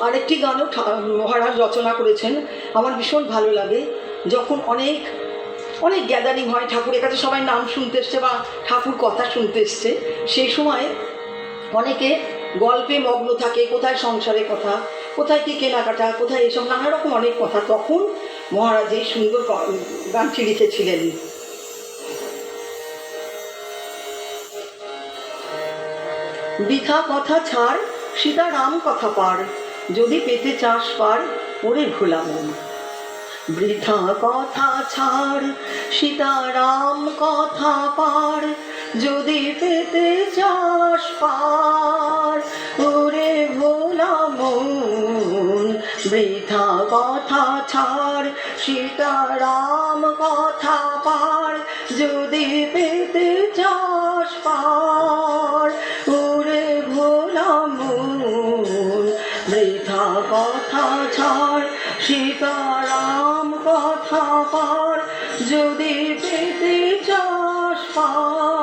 আরেকটি গানও মহারাজ রচনা করেছেন। আমার ভীষণ ভালো লাগে। যখন অনেক অনেক গ্যাদারিং হয় ঠাকুরের কাছে, সবাই নাম শুনতে এসছে বা ঠাকুর কথা শুনতে এসছে, সেই সময় অনেকে গল্পে মগ্ন থাকে, কোথায় সংসারের কথা, কোথায় কী কেনাকাটা, কোথায় এসব, নানা রকম অনেক কথা। তখন মহারাজ এই সুন্দর গানটি লিখেছিলেন। বৃথা কথা ছাড়, সীতারাম কথা পার। যদি পেতে চাস পার ওরে ভোলা বৃথা কথা ছাড়, সীতারাম কথা পার, যদি পেতে চাস পার ওরে ভোলা বৃথা কথা ছাড়, সীতারাম কথা পার, যদি পেতে চাস পার। কথা ছাড় সীতারাম কথা পার যদি পেতে চাস পার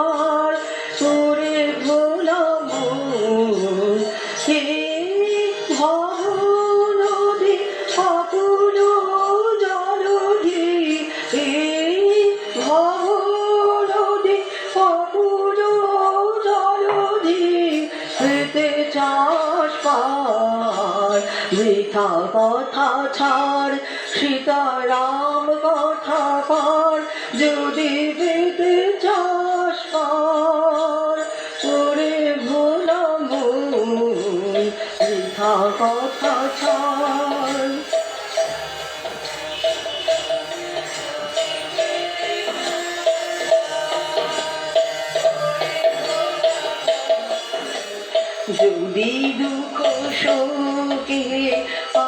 বৃথা কথা ছাড় সীতারাম কথা পার যদি পেতে চাস পার ওরে ভোলা বৃথা কথা ছাড় যদি দুঃখ শোকে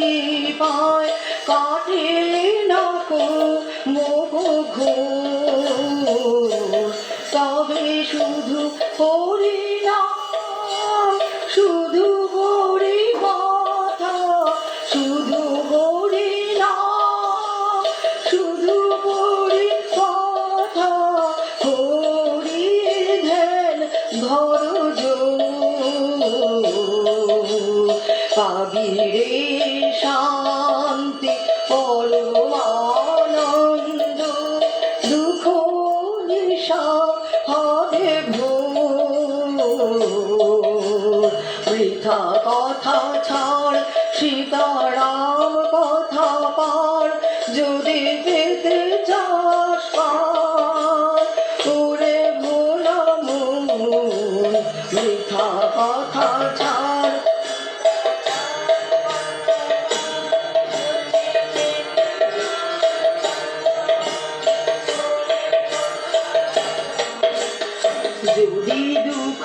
নাহি পায় কাটে না কো মোহ ঘোর। তবে শুধু বৃথা কথা ছাড়, সীতারাম কথা পার, যদি পেতে চাস পার। ওরে ভোলা মন কথা ছাড়। যদি দুঃখ